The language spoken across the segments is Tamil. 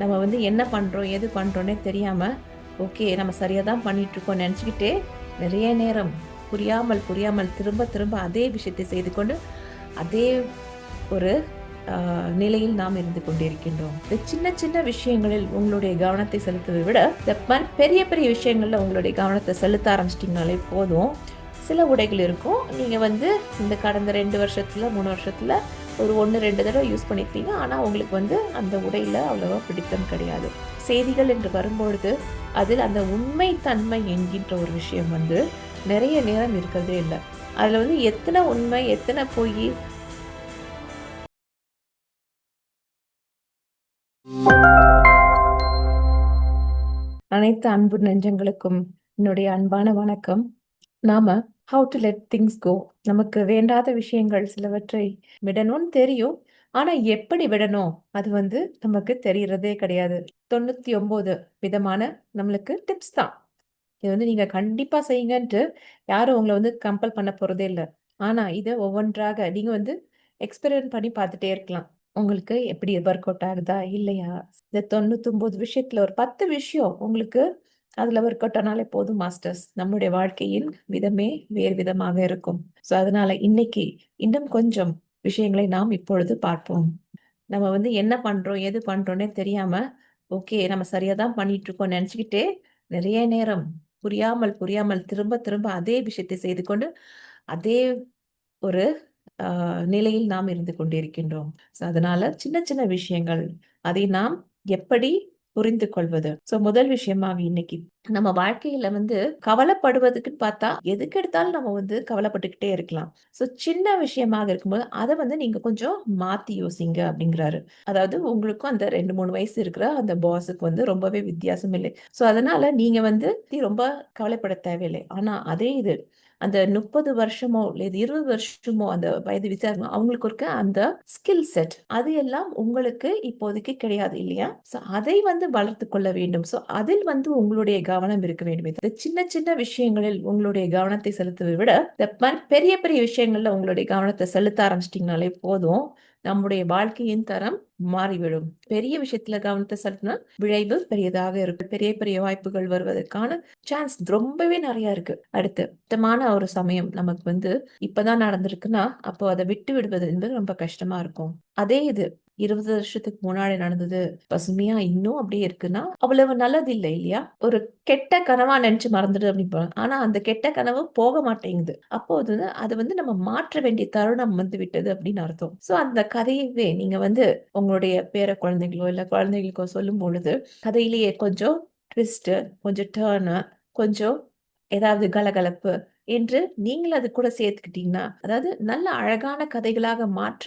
நம்ம வந்து என்ன பண்ணுறோம் எது பண்ணுறோன்னே தெரியாமல் ஓகே நம்ம சரியாக தான் பண்ணிகிட்ருக்கோம் நினச்சிக்கிட்டே நிறைய நேரம் புரியாமல் புரியாமல் திரும்ப திரும்ப அதே விஷயத்தை செய்து கொண்டு அதே ஒரு நிலையில் நாம் இருந்து கொண்டிருக்கின்றோம். இந்த சின்ன சின்ன விஷயங்களில் உங்களுடைய கவனத்தை செலுத்துவதை விட இந்த பெரிய பெரிய விஷயங்களில் உங்களுடைய கவனத்தை செலுத்த ஆரம்பிச்சிட்டிங்கனாலே போதும். சில உடைகள் இருக்கும். நீங்கள் வந்து இந்த கடந்த ரெண்டு வருஷத்தில் மூணு வருஷத்தில் ஒரு ஒன்று ரெண்டு தடவை யூஸ் பண்ணியிருப்பீங்க ஆனால் உங்களுக்கு வந்து அந்த உடையில் அவ்வளோவா பிடித்தம் கிடையாது. செய்திகள் என்று வரும்பொழுது அதில் அந்த உண்மை தன்மை என்கின்ற ஒரு விஷயம் வந்து நிறைய நேரம் இருக்கிறதே இல்லை. அதில் வந்து எத்தனை உண்மை எத்தனை பொய்? அனைத்து அன்பு நெஞ்சங்களுக்கும் என்னுடைய அன்பான வணக்கம். நாம how to let things go நமக்கு வேண்டாத விஷயங்கள் சிலவற்றை விடணும்னு தெரியும். ஆனால் எப்படி விடணும்? அது வந்து நமக்கு தெரியறதே கிடையாது. தொண்ணூத்தி ஒன்பது விதமான நம்மளுக்கு டிப்ஸ் தான். இது வந்து நீங்க கண்டிப்பா செய்யுங்கன்ட்டு யாரும் உங்களை வந்து கம்பல் பண்ண போறதே இல்லை. ஆனா இதை ஒவ்வொன்றாக நீங்க வந்து எக்ஸ்பெரிமெண்ட் பண்ணி பார்த்துட்டே இருக்கலாம். உங்களுக்கு எப்படி ஒர்க் அவுட் ஆகுதா இல்லையா? இந்த தொண்ணூத்தொன்பது விஷயத்துல ஒரு பத்து விஷயம் உங்களுக்கு அதுல ஒர்க் அவுட் ஆனாலே போதும் மாஸ்டர்ஸ். நம்முடைய வாழ்க்கையின் விதமே வேறு விதமாக இருக்கும். ஸோ அதனால இன்னைக்கு இன்னும் கொஞ்சம் விஷயங்களை நாம் இப்பொழுது பார்ப்போம். நம்ம வந்து என்ன பண்றோம் எது பண்றோம்னே தெரியாம ஓகே நம்ம சரியா தான் பண்ணிட்டு இருக்கோம் நினைச்சுக்கிட்டே நிறைய நேரம் புரியாமல் புரியாமல் திரும்ப திரும்ப அதே விஷயத்தை செய்து கொண்டு அதே ஒரு நிலையில் நாம் இருந்து கொண்டிருக்கின்றோம். ஸோ அதனால சின்ன சின்ன விஷயங்கள் அதை நாம் எப்படி புரிந்து கொள்வது சோ முதல் விஷயமாக இன்னைக்கு நம்ம வாழ்க்கையில வந்து கவலைப்படுவதுக்குன்னு பார்த்தா எதுக்கு எடுத்தாலும் நம்ம வந்து கவலைப்பட்டுக்கிட்டே இருக்கலாம். ஸோ சின்ன விஷயமாக இருக்கும்போது அதை வந்து நீங்க கொஞ்சம் மாத்தி யோசிங்க அப்படிங்கிறாரு. அதாவது உங்களுக்கும் அந்த ரெண்டு மூணு வயசு இருக்கிற அந்த பாஸுக்கு வந்து ரொம்பவே வித்தியாசம் இல்லை. ஸோ அதனால நீங்க வந்து ரொம்ப கவலைப்பட தேவையில்லை. ஆனா அதே இது அந்த முப்பது வருஷமோ இல்லை இருபது வருஷமோ அந்த வயது விசாரணை அவங்களுக்கு இருக்க அந்த ஸ்கில் செட் அது எல்லாம் உங்களுக்கு இப்போதைக்கு கிடையாது இல்லையா? சோ அதை வந்து வளர்த்து கொள்ள வேண்டும். ஸோ அதில் வந்து உங்களுடைய கவனம் இருக்க வேண்டும் இந்த சின்ன சின்ன விஷயங்களில் உங்களுடைய கவனத்தை செலுத்துவதை விட இந்த பெரிய பெரிய விஷயங்கள்ல உங்களுடைய கவனத்தை செலுத்த ஆரம்பிச்சிட்டிங்கனாலே போதும். நம்முடைய வாழ்க்கையின் தரம் மாறிவிடும். பெரிய விஷயத்துல கவனத்தை செலுத்தினா விளைவு பெரியதாக இருக்கு பெரிய பெரிய வாய்ப்புகள் வருவதற்கான சான்ஸ் ரொம்பவே நிறைய இருக்கு. அடுத்து சுத்தமான ஒரு சமயம் நமக்கு வந்து இப்பதான் நடந்திருக்குன்னா அப்போ அதை விட்டு விடுவது என்பது ரொம்ப கஷ்டமா இருக்கும். அதே இது இருபது வருஷத்துக்கு முன்னாடி நடந்தது. பசுமையா இன்னும் அப்படியே இருக்குன்னா அவ்வளவு நல்லது இல்லை இல்லையா? ஒரு கெட்ட கனவா நினைச்சு மறந்துடு அப்படின்னு ஆனா அந்த கெட்ட கனவு போக மாட்டேங்குது. அப்போ அது வந்து அது வந்து நம்ம மாற்ற வேண்டிய தருணம் வந்து விட்டது அப்படின்னு அர்த்தம். சோ அந்த கதையவே நீங்க வந்து உங்களுடைய பேர குழந்தைகளோ இல்ல குழந்தைகளுக்கோ சொல்லும் பொழுது கதையிலேயே கொஞ்சம் ட்விஸ்ட் கொஞ்சம் டேர்னு கொஞ்சம் ஏதாவது கலகலப்பு என்று நீங்கள் அது கூட சேர்த்துக்கிட்டீங்கன்னா அதாவது நல்ல அழகான கதைகளாக மாற்ற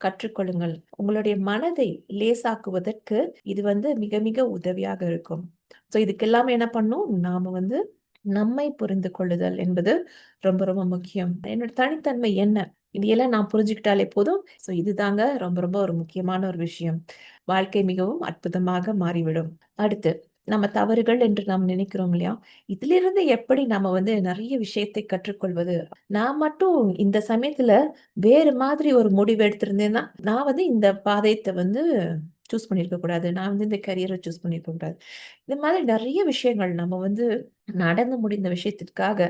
கற்றுக்கொள்ளுங்கள். உங்களுடைய மனதை லேசாக்குவதற்கு இது வந்து மிக மிக உதவியாக இருக்கும். ஸோ இதுக்கெல்லாம் என்ன பண்ணும்? நாம வந்து நம்மை புரிந்து கொள்ளுதல் என்பது ரொம்ப ரொம்ப முக்கியம். என்னோட தனித்தன்மை என்ன? இதையெல்லாம் நான் புரிஞ்சுக்கிட்டாலே போதும். ஸோ இதுதாங்க ரொம்ப ரொம்ப ஒரு முக்கியமான ஒரு விஷயம். வாழ்க்கை மிகவும் அற்புதமாக மாறிவிடும். அடுத்து நம்ம தவறுகள் என்று நாம் நினைக்கிறோம் இல்லையா? இதிலிருந்து எப்படி நம்ம வந்து நிறைய விஷயத்தை கற்றுக்கொள்வது? நான் மட்டும் இந்த சமயத்துல வேறு மாதிரி ஒரு முடிவு எடுத்திருந்தேன்னா நான் வந்து இந்த பாதையத்தை வந்து சூஸ் பண்ணியிருக்க கூடாது. நான் வந்து இந்த கரியரை சூஸ் பண்ணியிருக்க கூடாது. இந்த மாதிரி நிறைய விஷயங்கள் நம்ம வந்து நடந்து முடிந்த விஷயத்திற்காக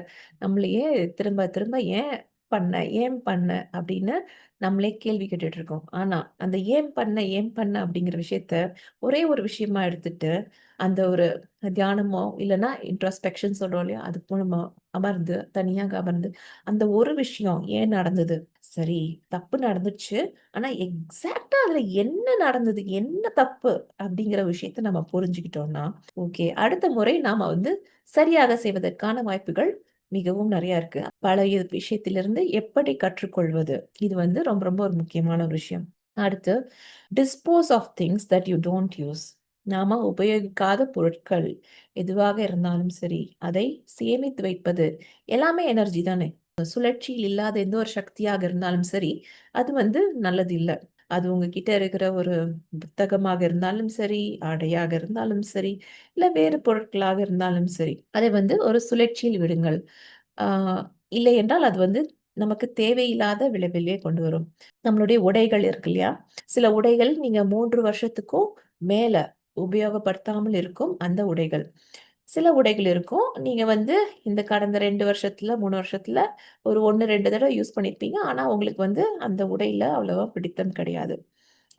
நம்மளையே திரும்ப திரும்ப ஏன் பண்ண ஏன் பண்ண அப்படின்னு நம்மளே கேள்வி கேட்டுட்டு இருக்கோம். ஆனா அந்த ஏன் பண்ண ஏன் பண்ண அப்படிங்கிற விஷயத்த ஒரே ஒரு விஷயமா எடுத்துட்டு அந்த ஒரு தியானமோ இல்லைன்னா இன்ட்ராஸ்பெக்ஷன் சொல்றோம் இல்லையா அது மூலமா அமர்ந்து தனியாக அமர்ந்து அந்த ஒரு விஷயம் ஏன் நடந்தது? சரி தப்பு நடந்துச்சு. ஆனா எக்ஸாக்டா அதுல என்ன நடந்தது? என்ன தப்பு? அப்படிங்கிற விஷயத்த நம்ம புரிஞ்சுக்கிட்டோம்னா ஓகே அடுத்த முறை நாம வந்து சரியாக செய்வதற்கான வாய்ப்புகள் மிகவும் நிறைய இருக்கு. பழைய விஷயத்திலிருந்து எப்படி கற்றுக்கொள்வது? இது வந்து ரொம்ப ரொம்ப ஒரு முக்கியமான ஒரு விஷயம். அடுத்து dispose of things that you don't use நாம உபயோகிக்காத பொருட்கள் எதுவாக இருந்தாலும் சரி அதை சேமித்து வைப்பது எல்லாமே எனர்ஜி தானே. சுழற்சியில் இல்லாத எந்த ஒரு சக்தியாக இருந்தாலும் சரி அது வந்து நல்லது இல்லை அது உங்ககிட்ட இருக்கிற ஒரு புத்தகமாக இருந்தாலும் சரி ஆடையாக இருந்தாலும் சரி இல்லை வேறு பொருட்களாக இருந்தாலும் சரி அதை வந்து ஒரு சுழற்சியில் விடுங்கள். ஆஹ் இல்லை என்றால் அது வந்து நமக்கு தேவையில்லாத விளைவிலே கொண்டு வரும். நம்மளுடைய உடைகள் இருக்கு இல்லையா? சில உடைகள் நீங்க மூன்று வருஷத்துக்கும் மேல உபயோகப்படுத்தாமல் இருக்கும் அந்த உடைகள். சில உடைகள் இருக்கும். நீங்கள் வந்து இந்த கடந்த ரெண்டு வருஷத்தில் மூணு வருஷத்தில் ஒரு ஒன்று ரெண்டு தடவை யூஸ் பண்ணியிருப்பீங்க ஆனால் உங்களுக்கு வந்து அந்த உடையில் அவ்வளோவா பிடித்தம் கிடையாது.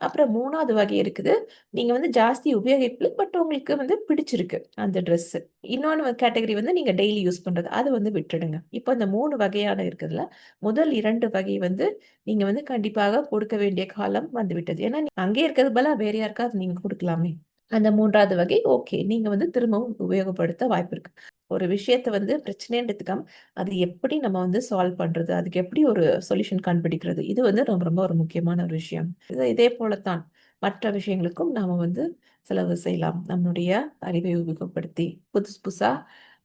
அப்புறம் மூணாவது வகை இருக்குது. நீங்கள் வந்து ஜாஸ்தி உபயோகிப்பில் பட் உங்களுக்கு வந்து பிடிச்சிருக்கு அந்த ட்ரெஸ்ஸு இன்னொன்று கேட்டகரி வந்து நீங்கள் டெய்லி யூஸ் பண்ணுறது அது வந்து விட்டுடுங்க. இப்போ இந்த மூணு வகையான இருக்குதுல முதல் இரண்டு வகை வந்து நீங்கள் வந்து கண்டிப்பாக கொடுக்க வேண்டிய காலம் வந்து விட்டது ஏன்னா அங்கே இருக்கிறது போல வேற யாருக்காவது நீங்கள் கொடுக்கலாமே. அந்த மூன்றாவது வகை ஓகே நீங்க வந்து திரும்பவும் உபயோகப்படுத்த வாய்ப்பு இருக்கு ஒரு விஷயத்த வந்து பிரச்சனைன்றதுக்காம அது எப்படி நம்ம வந்து சால்வ் பண்றது அதுக்கு எப்படி ஒரு சொல்யூஷன் கண்டுபிடிக்கிறது இது வந்து ரொம்ப ரொம்ப ஒரு முக்கியமான ஒரு விஷயம். இது இதே போலத்தான் மற்ற விஷயங்களுக்கும் நாம வந்து செலவு செய்யலாம். நம்மளுடைய அறிவை உபயோகப்படுத்தி புதுசு புதுசா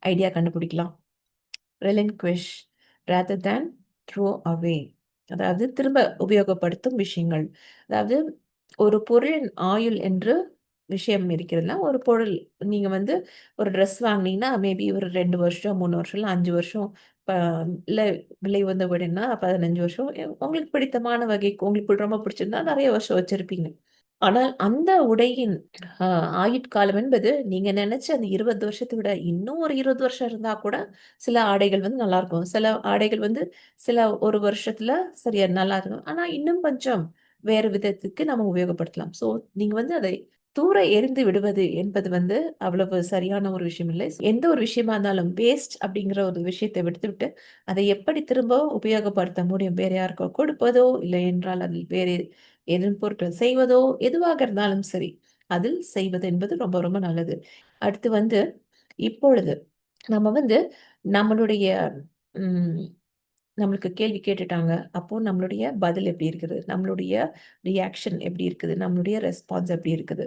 ஐடியா கண்டுபிடிக்கலாம். ரெலின்குவிஷ் ரேதர் தேன் த்ரோ அவே அதாவது திரும்ப உபயோகப்படுத்தும் விஷயங்கள். அதாவது ஒரு பொருளின் ஆயுள் என்று விஷயம் இருக்கிறதுனா ஒரு பொருள். நீங்கள் வந்து ஒரு ட்ரெஸ் வாங்கினீங்கன்னா மேபி ஒரு ரெண்டு வருஷம் மூணு வருஷம் இல்லை அஞ்சு வருஷம் இல்லை விலை வந்த விடனா பதினஞ்சு வருஷம். உங்களுக்கு பிடித்தமான வகைக்கு உங்களுக்கு ரொம்ப பிடிச்சிருந்தா நிறைய வருஷம் வச்சிருப்பீங்க. ஆனால் அந்த உடையின் ஆயுட்காலம் என்பது நீங்க நினைச்ச அந்த இருபது வருஷத்தை விட இன்னும் ஒரு இருபது வருஷம் இருந்தா கூட சில ஆடைகள் வந்து நல்லா இருக்கும். சில ஆடைகள் வந்து சில ஒரு வருஷத்துல சரியா நல்லா இருக்கும். ஆனா இன்னும் கொஞ்சம் வேறு விதத்துக்கு நம்ம உபயோகப்படுத்தலாம். ஸோ நீங்க வந்து அதை தூர எரிந்து விடுவது என்பது வந்து அவ்வளவு சரியான ஒரு விஷயம் இல்லை. எந்த ஒரு விஷயமா இருந்தாலும் வேஸ்ட் அப்படிங்கிற ஒரு விஷயத்தை விடுத்துவிட்டு அதை எப்படி திரும்ப உபயோகப்படுத்த முடியும்? வேற யாருக்கோ கொடுப்பதோ இல்லை என்றால் அதில் வேறு எதிரும் பொருட்கள் செய்வதோ எதுவாக இருந்தாலும் சரி அதில் செய்வது என்பது ரொம்ப ரொம்ப நல்லது. அடுத்து வந்து இப்பொழுது நம்ம வந்து நம்மளுடைய நம்மளுக்கு கேள்வி கேட்டுட்டாங்க. அப்போ நம்மளுடைய பதில் எப்படி இருக்குது? நம்மளுடைய ரியாக்ஷன் எப்படி இருக்குது? நம்மளுடைய ரெஸ்பான்ஸ் எப்படி இருக்குது?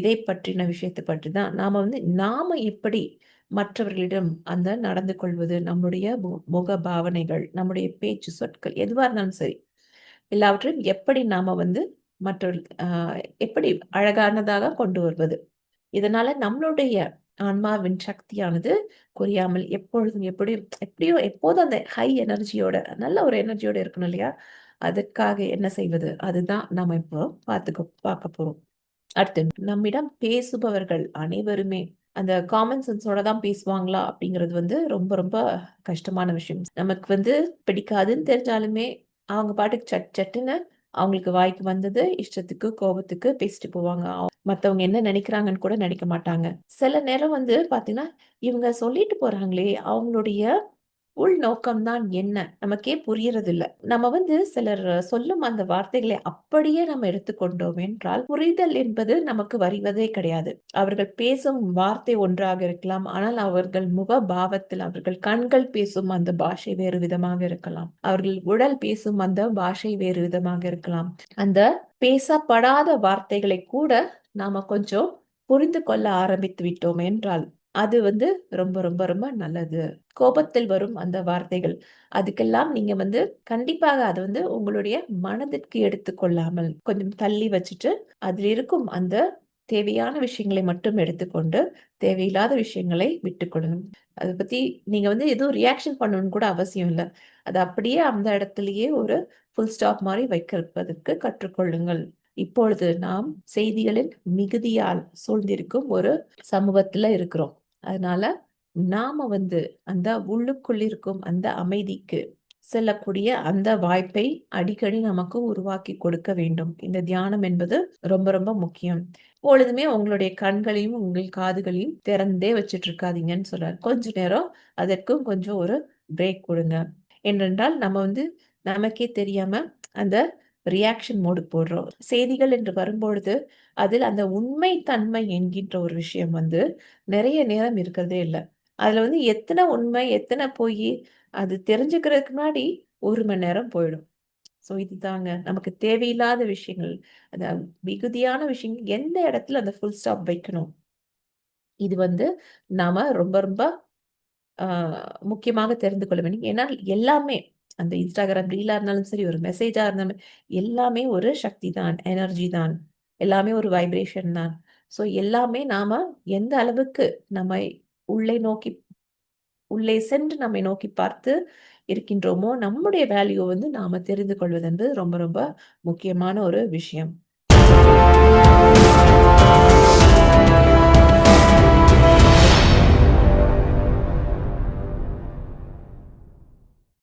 இதை பற்றின விஷயத்தை பற்றி தான் நாம் வந்து நாம் எப்படி மற்றவர்களிடம் அந்த நடந்து கொள்வது நம்முடைய முக பாவனைகள் நம்முடைய பேச்சு சொற்கள் எதுவாக இருந்தாலும் சரி எல்லாவற்றையும் எப்படி நாம் வந்து மற்றவர்கள் எப்படி அழகானதாக கொண்டு வருவது? இதனால நம்மளுடைய ஆன்மாவின் சக்தியானது குறையாமல் எப்பொழுதும் எப்படி எப்படியோ எப்போதும் அந்த ஹை எனர்ஜியோட நல்ல ஒரு எனர்ஜியோட இருக்கணும் இல்லையா? அதுக்காக என்ன செய்வது? அதுதான் நம்ம இப்போ பார்த்துக்க பார்க்க போறோம். அடுத்து நம்மிடம் பேசுபவர்கள் அனைவருமே அந்த காமன் சென்ஸோட தான் பேசுவாங்களா அப்படிங்கிறது வந்து ரொம்ப ரொம்ப கஷ்டமான விஷயம். நமக்கு வந்து பிடிக்காதுன்னு தெரிஞ்சாலுமே அவங்க பாட்டுக்கு சட் சட்டுன்னு அவங்களுக்கு வாய்க்கு வந்தது இஷ்டத்துக்கு கோபத்துக்கு பேசிட்டு போவாங்க. மத்தவங்க என்ன நினைக்கிறாங்கன்னு கூட நினைக்க மாட்டாங்க. சில நேரம் வந்து பாத்தீங்கன்னா இவங்க சொல்லிட்டு போறாங்களே அவங்களுடைய உள்நோக்கம் தான் என்ன? நமக்கே புரியறது இல்ல நம்ம வந்து சிலர் சொல்லும் அந்த வார்த்தைகளை அப்படியே நம்ம எடுத்துக்கொண்டோம் என்றால் புரிதல் என்பது நமக்கு வருவதே கிடையாது. அவர்கள் பேசும் வார்த்தை ஒன்றாக இருக்கலாம். ஆனால் அவர்கள் முக பாவத்தில் அவர்கள் கண்கள் பேசும் அந்த பாஷை வேறு விதமாக இருக்கலாம். அவர்கள் உடல் பேசும் அந்த பாஷை வேறு விதமாக இருக்கலாம். அந்த பேசப்படாத வார்த்தைகளை கூட நாம கொஞ்சம் புரிந்து கொள்ள ஆரம்பித்து விட்டோம் என்றால் அது வந்து ரொம்ப ரொம்ப ரொம்ப நல்லது. கோபத்தில் வரும் அந்த வார்த்தைகள். அதுக்கெல்லாம் நீங்க வந்து கண்டிப்பாக அது வந்து உங்களுடைய மனதிற்கு எடுத்துக்கொள்ளாமல் கொஞ்சம் தள்ளி வச்சுட்டு அதில் இருக்கும் அந்த தேவையான விஷயங்களை மட்டும் எடுத்துக்கொண்டு தேவையில்லாத விஷயங்களை விட்டுக்கொள்ளணும் அதை பத்தி நீங்க வந்து எதுவும் ரியாக்ஷன் பண்ணணும்னு கூட அவசியம் இல்லை. அது அப்படியே அந்த இடத்துலயே ஒரு ஃபுல் ஸ்டாப் மாதிரி வைக்கிறதுக்கு கற்றுக்கொள்ளுங்கள். இப்பொழுது நாம் செய்திகளின் மிகுதியால் சூழ்ந்திருக்கும் ஒரு சமூகத்துல இருக்கிறோம். அதனால நாம வந்து அந்த உள்ளுக்குள் இருக்கும் அந்த அமைதிக்கு செல்லக்கூடிய அந்த வாய்ப்பை அடிக்கடி நமக்கு உருவாக்கி கொடுக்க வேண்டும். இந்த தியானம் என்பது ரொம்ப ரொம்ப முக்கியம். எப்பொழுதுமே உங்களுடைய கண்களையும் உங்கள் காதுகளையும் திறந்தே வச்சுட்டு இருக்காதீங்கன்னு சொல்றாரு. கொஞ்ச நேரம் அதற்கும் கொஞ்சம் ஒரு பிரேக் கொடுங்க. ஏனென்றால் நம்ம வந்து நமக்கே தெரியாம அந்த ரியாக்ஷன் மோடு போடுறோம். செய்திகள் என்று வரும்பொழுது அதில் அந்த உண்மை தன்மை என்கின்ற ஒரு விஷயம் வந்து நிறைய நேரம் இருக்கிறதே இல்லை. அதில் வந்து எத்தனை உண்மை எத்தனை போய் அது தெரிஞ்சுக்கிறதுக்கு முன்னாடி ஒரு மணி நேரம் போயிடும். ஸோ இதுதாங்க. நமக்கு தேவையில்லாத விஷயங்கள் அந்த மிகுதியான விஷயங்கள் எந்த இடத்துல அந்த ஃபுல் ஸ்டாப் வைக்கணும்? இது வந்து நாம ரொம்ப ரொம்ப முக்கியமாக தெரிந்து கொள்ள வேண்டும். ஏன்னா எல்லாமே அந்த இன்ஸ்டாகிராம் ரீலா இருந்தாலும் சரி ஒரு மெசேஜா இருந்தாலும் எல்லாமே ஒரு சக்தி தான் எனர்ஜி தான். எல்லாமே ஒரு வைப்ரேஷன் தான். ஸோ எல்லாமே நாம எந்த அளவுக்கு நம்ம உள்ளே நோக்கி உள்ளே சென்று நம்மை நோக்கி பார்த்து இருக்கின்றோமோ நம்முடைய வேல்யூ வந்து நாம தெரிந்து கொள்வது என்பது ரொம்ப ரொம்ப முக்கியமான ஒரு விஷயம்.